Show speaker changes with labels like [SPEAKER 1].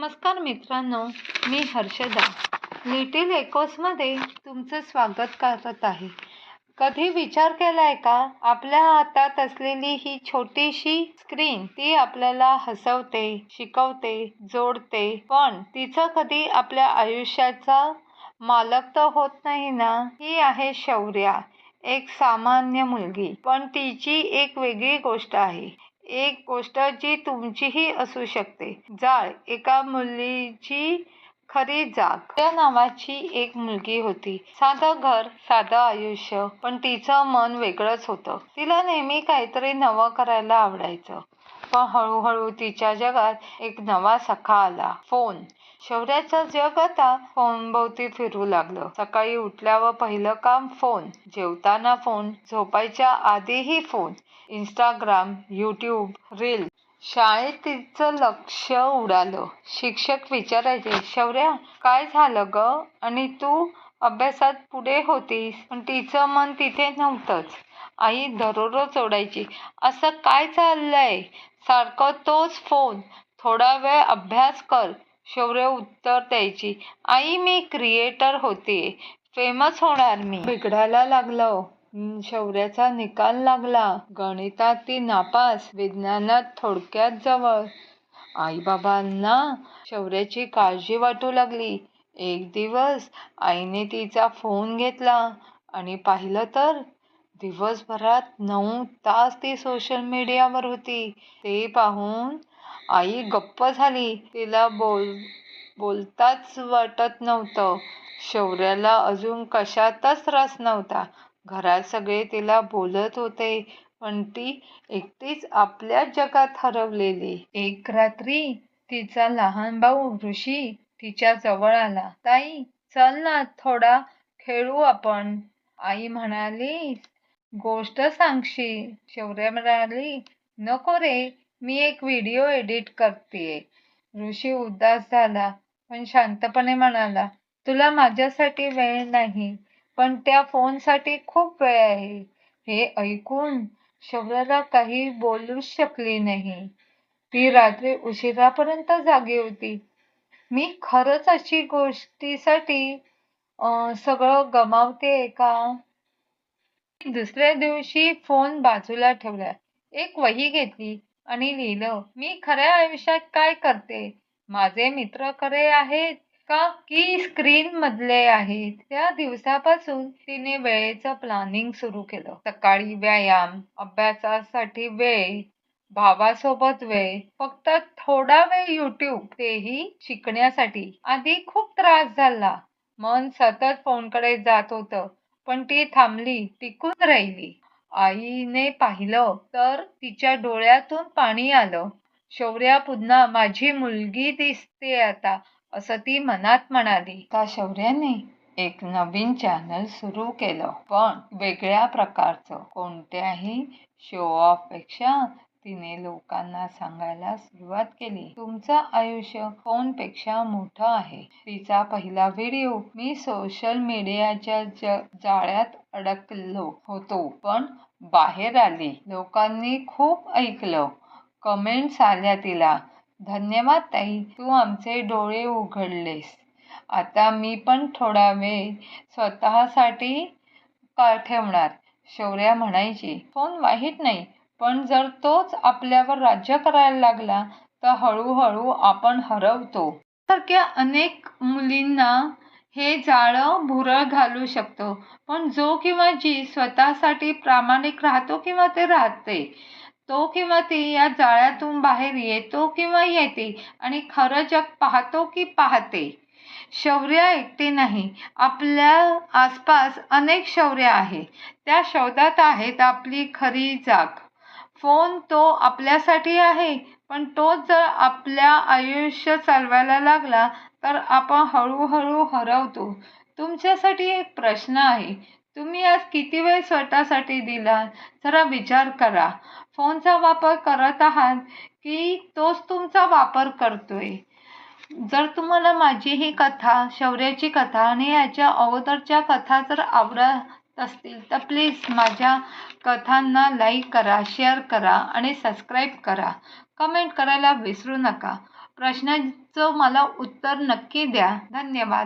[SPEAKER 1] नमस्कार मित्रांनो मी हर्षदा. लिटिल एकोसमध्ये तुमचं स्वागत करत आहे. कधी विचार केला आहे का? आपल्या हातात असलेली ही छोटीशी स्क्रीन ती आपल्याला हसवते शिकवते जोडते. पण तिचं कधी आपल्या आयुष्याचा मालक तर होत नाही ना? ही आहे शौर्या एक सामान्य मुलगी. पण तिची एक वेगळी गोष्ट आहे. एक गोष्ट जी तुमचीही असू शकते. जाळ एका मुलीची खरी जाग. त्या नावाची एक मुलगी होती. साधं घर साधं आयुष्य पण तिचं मन वेगळंच होतं. तिला नेहमी काहीतरी नवं करायला आवडायचं. पण हळूहळू तिच्या जगात एक नवा सखा आला. फोन. शौर्याचं जग आता फोन भोवती फिरू लागलं. सकाळी उठल्यावर पहिलं काम फोन. जेवताना फोन. झोपायच्या आधीही फोन. इंस्टाग्राम यूट्यूब रील शाळेत तिचं लक्ष उडालं. शिक्षक विचारायचे शौर्या काय झालं ग? आणि तू अभ्यासात पुढे होतीस. पण तिचं मन तिथे नव्हतंच. आई दररोज ओढायची असं काय चाललंय? सारखं तोच फोन थोडा वेळ अभ्यास कर. शौर्य उत्तर द्यायची आई मी क्रिएटर होते. फेमस होणार मी. बिघडायला लागलो. शौर्याचा निकाल लागला. गणितात ती नापास विज्ञानात थोडक्यात जवळ. आईबाबांना शौर्याची काळजी वाटू लागली. एक दिवस आईने तिचा फोन घेतला आणि पाहिलं तर दिवसभरात नऊ तास ती सोशल मीडियावर होती. ते पाहून आई गप्प झाली. तिला बोल बोलताच वाटत नव्हतं. शौर्याला अजून कशातच रस नव्हता. घरात सगळे तिला बोलत होते पण ती एकटीच आपल्या जगात हरवलेली. एक रात्री तिचा लहान भाऊ ऋषी तिच्या जवळ आला. ताई चल ना थोडा खेळू आपण. आई म्हणाली गोष्ट सांगशील शौर्य म्हणाली नको रे मी एक व्हिडिओ एडिट करतेय. ऋषी उदास झाला पण शांतपणे म्हणाला तुला माझ्यासाठी वेळ नाही पण त्या फोनसाठी खूप वेळ आहे. हे ऐकून शौर्याला काही बोलूच शकली नाही. ती रात्री उशिरापर्यंत जागी होती. मी खरंच अशी गोष्टीसाठी सगळं गमावते का? दुसऱ्या दिवशी फोन बाजूला ठेवला. एक वही घेतली आणि लिहिलं मी खऱ्या आयुष्यात काय करते? माझे मित्र खरे आहेत का की स्क्रीन मधले आहेत? त्या दिवसापासून तिने वेळेचं प्लॅनिंग सुरू केलं. सकाळी व्यायाम अभ्यासासाठी वेळ भावासोबत वेळ फक्त थोडा वेळ युट्यूब तेही शिकण्यासाठी. आधी खूप त्रास झाला. मन सतत फोनकडे जात होतं. पण ती थांबली टिकून राहिली. आईने पाहिलं तर तिच्या डोळ्यातून पाणी आलं. शौर्या पुन्हा माझी मुलगी दिसते आता असं ती मनात म्हणाली. का शौर्याने एक नवीन चॅनल सुरू केलं पण वेगळ्या प्रकारचं. कोणत्याही शो ऑफपेक्षा तिने लोकांना सांगायला सुरुवात केली. तुमचं आयुष्य फोनपेक्षा मोठं आहे. तिचा पहिला व्हिडिओ मी सोशल मीडियाच्या जाळ्यात अडकलो होतो पण बाहेर आली. लोकांनी खूप ऐकलं. कमेंट्स आल्या तिला. धन्यवाद ताई तू आमचे डोळे उघडलेस. आता मी पण थोडा वेळ स्वतःसाठी का ठेवणार? शौर्या म्हणायची. फोन वाईट नाही पण जर तोच आपल्यावर राज्य करायला लागला तर हळूहळू आपण हरवतो. सारख्या अनेक मुलींना हे जाळं भुरळ घालू शकतो पण जो किंवा जी स्वतःसाठी प्रामाणिक राहतो किंवा ते राहते तो किंवा ती या जाळ्यातून बाहेर येतो किंवा येते आणि खरं जग पाहतो की पाहते. शौर्य एकटे नाही आपल्या आसपास अनेक शौर्य आहे. त्या शोधात आहेत आपली खरी जाग. फोन तो आपल्यासाठी आहे पण तोच जर आपल्या आयुष्य चालवायला लागला तर आपण हळूहळू हरवतो. तुमच्यासाठी एक प्रश्न आहे. तुम्ही आज किती वेळ स्वतःसाठी दिला? जरा विचार करा. फोनचा वापर करत आहात की तोच तुमचा वापर करतोय? जर तुम्हाला माझी ही कथा शौर्याची कथा आणि याच्या अगोदरच्या कथा जर आवडत असतील तर प्लीज माझ्या कथांना लाईक करा शेअर करा आणि सबस्क्राईब करा. कमेंट करायला विसरू नका. प्रश्नाचं मला उत्तर नक्की द्या. धन्यवाद.